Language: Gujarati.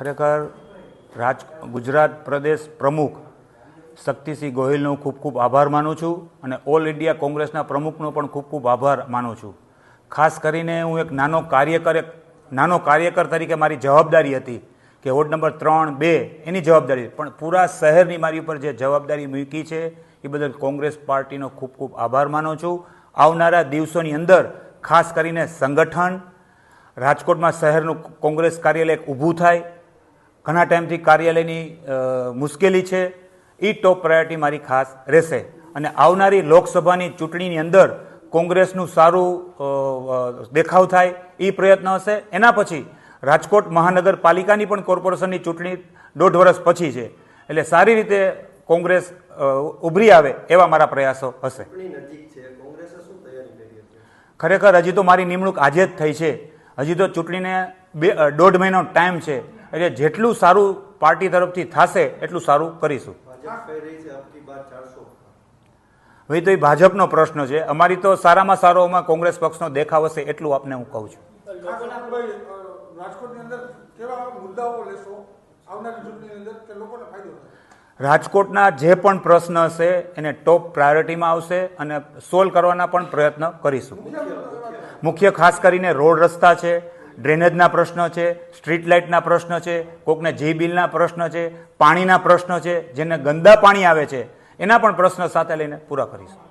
ખરેખર રાજ ગુજરાત પ્રદેશ પ્રમુખ શક્તિસિંહ ગોહિલનો ખૂબ ખૂબ આભાર માનું છું અને ઓલ ઇન્ડિયા કોંગ્રેસના પ્રમુખનો પણ ખૂબ ખૂબ આભાર માનું છું. ખાસ કરીને હું એક નાનો કાર્યકર એક નાનો કાર્યકર તરીકે મારી જવાબદારી હતી કે વોર્ડ નંબર ત્રણ બે એની જવાબદારી પણ પૂરા શહેરની મારી ઉપર જે જવાબદારી મૂકી છે એ બદલ કોંગ્રેસ પાર્ટીનો ખૂબ ખૂબ આભાર માનું છું. આવનારા દિવસોની અંદર ખાસ કરીને સંગઠન રાજકોટમાં શહેરનું કોંગ્રેસ કાર્યાલય ઊભું થાય ઘણા ટાઈમથી કાર્યાલયની મુશ્કેલી છે. એ ટોપ પ્રાયોરિટી મારી ખાસ રહેશે. અને આવનારી લોકસભાની ચૂંટણીની અંદર કોંગ્રેસનું સારું દેખાવ થાય એ પ્રયત્ન હશે. એના પછી રાજકોટ મહાનગરપાલિકાની પણ કોર્પોરેશનની ચૂંટણી દોઢ વર્ષ પછી છે. એટલે સારી રીતે કોંગ્રેસ ઉભરી આવે એવા મારા પ્રયાસો હશે. ખરેખર હજી તો મારી નિમણૂક આજે જ થઈ છે. હજી તો ચૂંટણીને બે દોઢ મહિનો ટાઈમ છે. એટલે જેટલું સારું પાર્ટી તરફથી થશે એટલું સારું કરીશું. હવે તો એ ભાજપનો પ્રશ્ન છે. અમારી તો સારામાં સારો અમારા કોંગ્રેસ પક્ષનો દેખાવ હશે એટલું આપને હું કહું છું. ભાઈ રાજકોટની અંદર કેવા મુદ્દાઓ લેશો? આવનારી ચૂંટણીની અંદર કે લોકોને ફાયદો થાય? રાજકોટના જે પણ પ્રશ્ન હશે એને ટોપ પ્રાયોરિટીમાં આવશે અને સોલ્વ કરવાના પણ પ્રયત્ન કરીશું. મુખ્ય ખાસ કરીને રોડ રસ્તા છે ડ્રેનેજના પ્રશ્ન છે, સ્ટ્રીટ લાઇટના પ્રશ્ન છે, કોકને જી બિલના પ્રશ્ન છે, પાણીના પ્રશ્ન છે, જેને ગંદા પાણી આવે છે, એના પણ પ્રશ્ન સાથે લઈને પૂરા કરીશું.